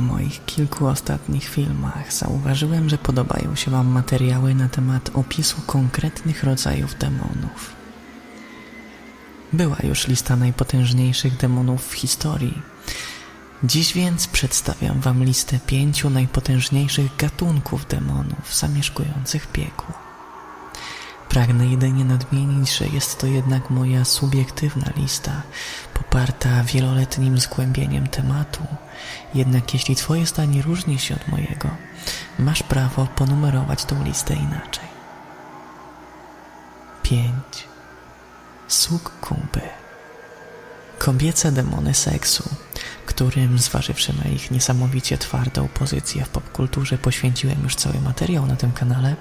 moich kilku ostatnich filmach zauważyłem, że podobają się Wam materiały na temat opisu konkretnych rodzajów demonów. Była już lista najpotężniejszych demonów w historii. Dziś więc przedstawiam Wam listę pięciu najpotężniejszych gatunków demonów zamieszkujących piekło. Pragnę jedynie nadmienić, że jest to jednak moja subiektywna lista, poparta wieloletnim zgłębieniem tematu. Jednak jeśli Twoje zdanie różni się od mojego, masz prawo ponumerować tą listę inaczej. 5. Sukkuby. Kobiece demony seksu, którym, zważywszy na ich niesamowicie twardą pozycję w popkulturze, poświęciłem już cały materiał na tym kanale,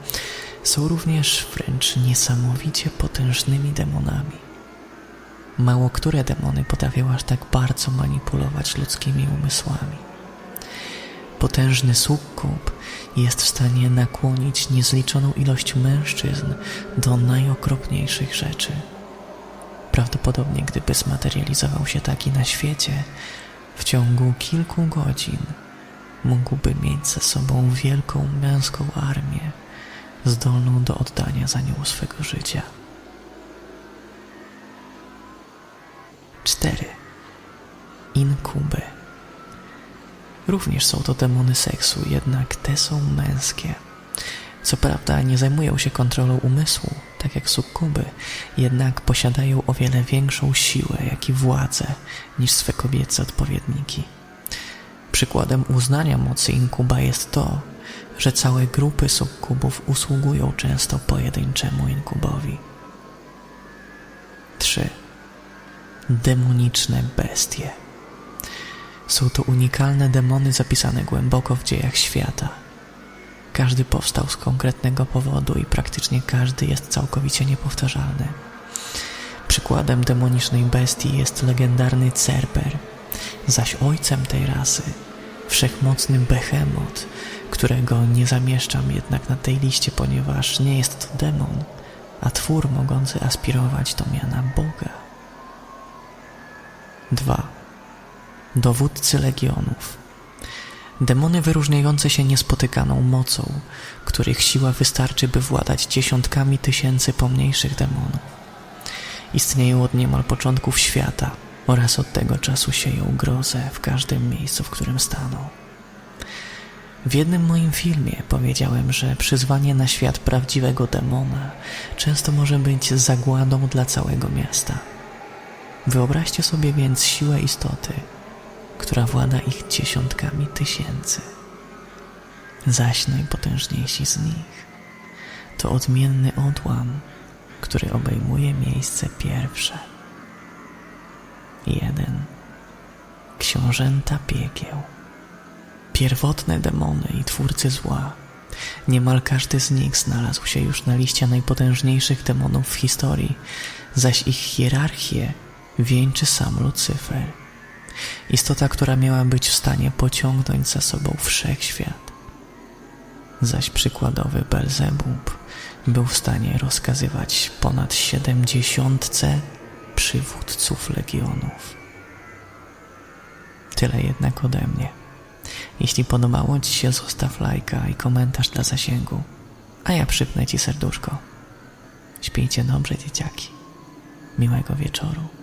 są również wręcz niesamowicie potężnymi demonami. Mało które demony potrafią aż tak bardzo manipulować ludzkimi umysłami. Potężny sukkub jest w stanie nakłonić niezliczoną ilość mężczyzn do najokropniejszych rzeczy. Prawdopodobnie, gdyby zmaterializował się taki na świecie, w ciągu kilku godzin mógłby mieć ze sobą wielką męską armię, zdolną do oddania za nią swego życia. 4. Inkuby. Również są to demony seksu, jednak te są męskie. Co prawda nie zajmują się kontrolą umysłu, tak jak sukkuby, jednak posiadają o wiele większą siłę, jak i władzę niż swe kobiece odpowiedniki. Przykładem uznania mocy inkuba jest to, że całe grupy sukkubów usługują często pojedynczemu inkubowi. 3. Demoniczne bestie. Są to unikalne demony zapisane głęboko w dziejach świata. Każdy powstał z konkretnego powodu i praktycznie każdy jest całkowicie niepowtarzalny. Przykładem demonicznej bestii jest legendarny Cerber, zaś ojcem tej rasy wszechmocny Behemoth, którego nie zamieszczam jednak na tej liście, ponieważ nie jest to demon, a twór mogący aspirować do miana Boga. 2. Dowódcy legionów. Demony wyróżniające się niespotykaną mocą, których siła wystarczy, by władać dziesiątkami tysięcy pomniejszych demonów. Istnieją od niemal początków świata oraz od tego czasu sieją grozę w każdym miejscu, w którym staną. W jednym moim filmie powiedziałem, że przyzwanie na świat prawdziwego demona często może być zagładą dla całego miasta. Wyobraźcie sobie więc siłę istoty, która włada ich dziesiątkami tysięcy. Zaś najpotężniejsi z nich to odmienny odłam, który obejmuje miejsce pierwsze. Jeden. Książęta piekieł. Pierwotne demony i twórcy zła. Niemal każdy z nich znalazł się już na liście najpotężniejszych demonów w historii, zaś ich hierarchię wieńczy sam Lucyfer. Istota, która miała być w stanie pociągnąć za sobą wszechświat. Zaś przykładowy Belzebub był w stanie rozkazywać ponad siedemdziesiątce przywódców legionów. Tyle jednak ode mnie. Jeśli podobało Ci się, zostaw lajka i komentarz dla zasięgu, a ja przypnę Ci serduszko. Śpijcie dobrze, dzieciaki. Miłego wieczoru.